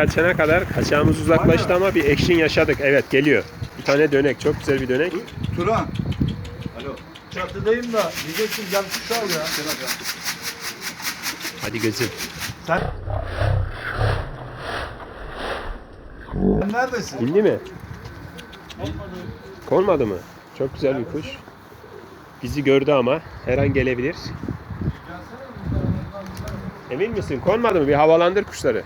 Açana kadar kaçağımız uzaklaştı ama bir action yaşadık. Evet geliyor. Bir tane dönek. Çok güzel bir dönek. Turan. Alo. Çatıdayım da diyeceksin gel kuş al ya. Hadi gözüm. Sen... Sen neredesin? İndi mi? Konmadı mı? Çok güzel bir kuş. Bizi gördü ama her an gelebilir. Emin misin? Konmadı mı? Bir havalandır kuşları.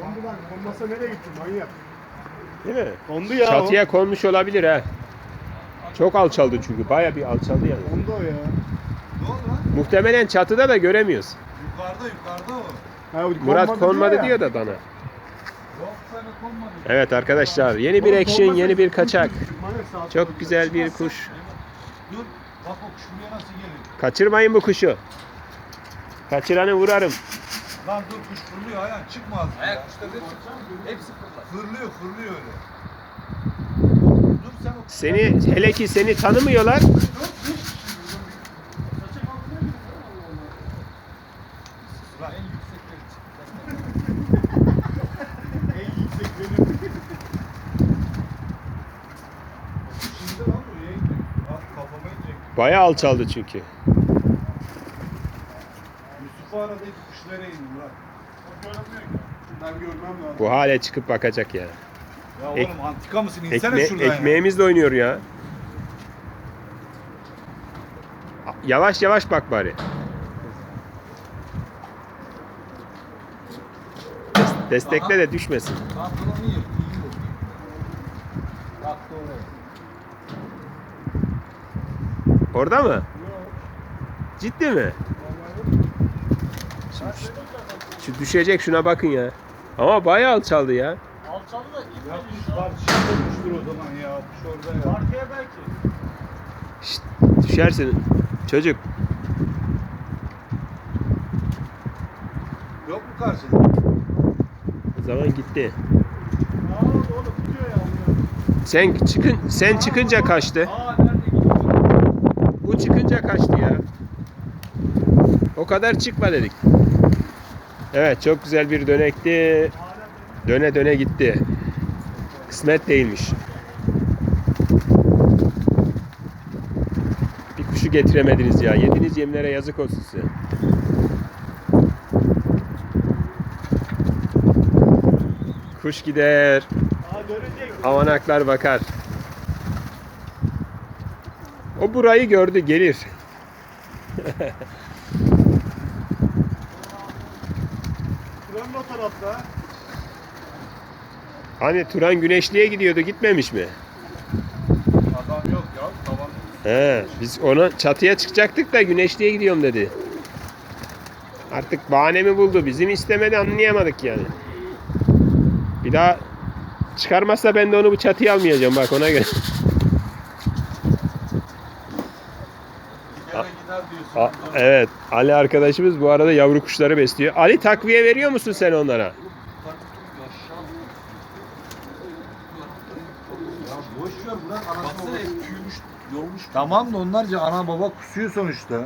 Kondu lan. Konmasa nereye gittin manyak? Değil mi? Kondu ya Çatıya konmuş olabilir ha. Çok alçaldı çünkü. Baya bir alçaldı yani. o. Kondu o ya. Ne oldu lan? Muhtemelen çatıda da göremiyoruz. Yukarıda yukarıda o. Ha, o Murat konmadı konmadı ya. diyor da dana. Evet arkadaşlar yeni bir action, yeni bir kaçak. Çok güzel bir kuş. Dur. Bak o kuş buraya nasıl gelir. Kaçırmayın bu kuşu. Kaçıranı vurarım. Lan dur kuş fırlıyor ayağın çıkmaz. Ayak kuşları hepsi, hepsi fırlıyor fırlıyor öyle. Dur sen o Seni hele ki seni tanımıyorlar. Lan kafama inecek. Baya alçaldı çünkü. Yusuf'u aradı kuş nereye indi Murat? O görünmüyor ki. Ben görmem lazım. Bu hale çıkıp bakacak ya. Ya Ek- oğlum antika mısın? İnsene Ekme şuradan ya. ekmeğimizle oynuyor ya. Yavaş yavaş bak bari. Des- Destekle de düşmesin. Yır. Yiyor. Baktı oraya. Orada mı? Ciddi mi? Şimdi şu, şu düşecek şuna bakın ya. Ama bayağı alçaldı ya. Alçalı da Ya inmedi kuş şu an. var. Şimdi kuştur o zaman ya. Kuş orada ya. Arkaya belki. Şşt, düşersin çocuk. Yok mu karşıda? O zaman gitti. Aa oğlum ya. Sen çıkın sen çıkınca kaçtı. Aa? Bu çıkınca kaçtı ya. O kadar çıkma dedik. Evet çok güzel bir dönekti. Döne döne gitti. Kısmet değilmiş. Bir kuşu getiremediniz ya. Yediniz yemlere yazık olsun size. Kuş gider. Avanaklar bakar. O burayı gördü gelir. Tren de o tarafta. Hani Turan Güneşli'ye gidiyordu gitmemiş mi? Adam yok ya. Tavan. He, biz ona çatıya çıkacaktık da Güneşli'ye gidiyorum dedi. Artık bahane mi buldu? Bizim istemedi anlayamadık yani. Bir daha çıkarmazsa ben de onu bu çatıya almayacağım bak ona göre. Gider gider diyorsun. A- evet Ali arkadaşımız bu arada yavru kuşları besliyor. Ali takviye veriyor musun sen onlara? Ya boş ver bırak anasını Baksana babasını. hep tüymüş, yormuş. Tamam da onlarca ana baba kusuyor sonuçta.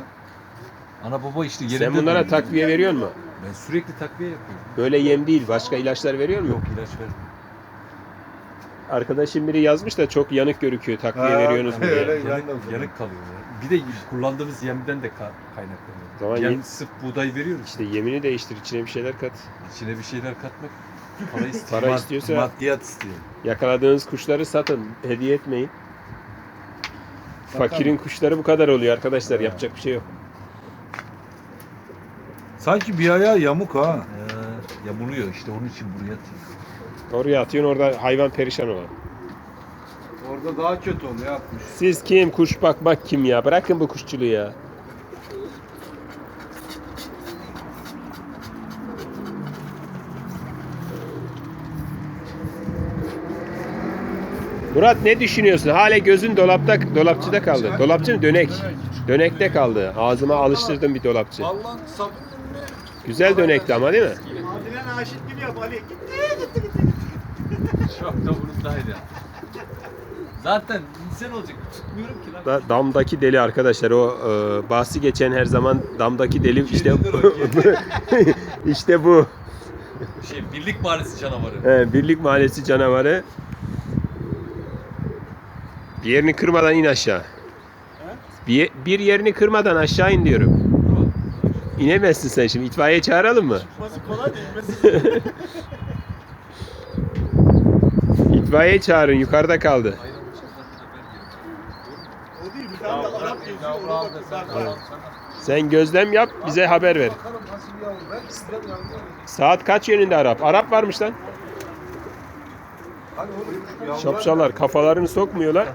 Ana baba işte yerinde Sen bunlara duruyor. takviye veriyor musun? Ben sürekli takviye yapıyorum. Böyle yem değil başka ilaçlar veriyor mu? Yok ilaç vermiyorum. Arkadaşım biri yazmış da çok yanık görüküyor takviye veriyorsunuz mu diye. öyle. Yanık, Ben de yanık kalıyor ya. Bir de kullandığımız yemden de ka- kaynaklanıyor. Zaman Yem yem- sırf buğday veriyoruz. İşte yemini değiştir içine bir şeyler kat. İçine bir şeyler katmak para istiyor. Para istiyorsa- Maddiyat istiyor. Yakaladığınız kuşları satın, hediye etmeyin. Fakirin kuşları bu kadar oluyor arkadaşlar. Yapacak bir şey yok. Sanki bir ayağı yamuk ha. Ee, yamuluyor işte onun için buraya atıyor. Oraya atıyorsun orada hayvan perişan olan. Orada daha kötü oluyor atmış. Siz kim? Kuş bakmak kim ya? Bırakın bu kuşçuluğu ya. Murat ne düşünüyorsun? Hala gözün dolapta, dolapçıda kaldı. Dolapçı mı? Dönek. Dönekte kaldı. Ağzıma alıştırdım bir dolapçı. Vallahi sabun Güzel dönekti ama değil mi? Adilen aşık gibi yap Ali. Gitti gitti gitti gitti. Çok da bunun daydı. Zaten insan olacak. Tutmuyorum ki lan. Da, damdaki deli arkadaşlar o e, bahsi geçen her zaman damdaki deli işte işte bu. Şey birlik mahallesi canavarı. He, Birlik Mahallesi canavarı. Bir yerini kırmadan in aşağı. Bir, bir yerini kırmadan aşağı in diyorum. İnemezsin sen şimdi. İtfaiye çağıralım mı? Çıkması kolay değil. Mesela İtfaiye çağırın. Yukarıda kaldı. Sen gözlem yap. Bize haber ver. Saat kaç yönünde Arap? Arap varmış lan. Şapşalar kafalarını sokmuyorlar.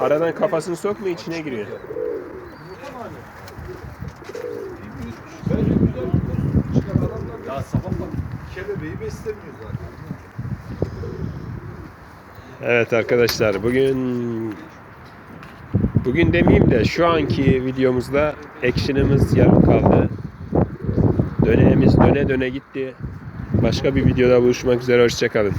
Aradan kafasını sokmuyor içine giriyor. Ya sabah bak. Kelebeği beslemiyor zaten. Evet arkadaşlar bugün bugün demeyeyim de şu anki videomuzda action'ımız yarım kaldı. Döneğimiz döne döne gitti. Başka bir videoda buluşmak üzere hoşçakalın.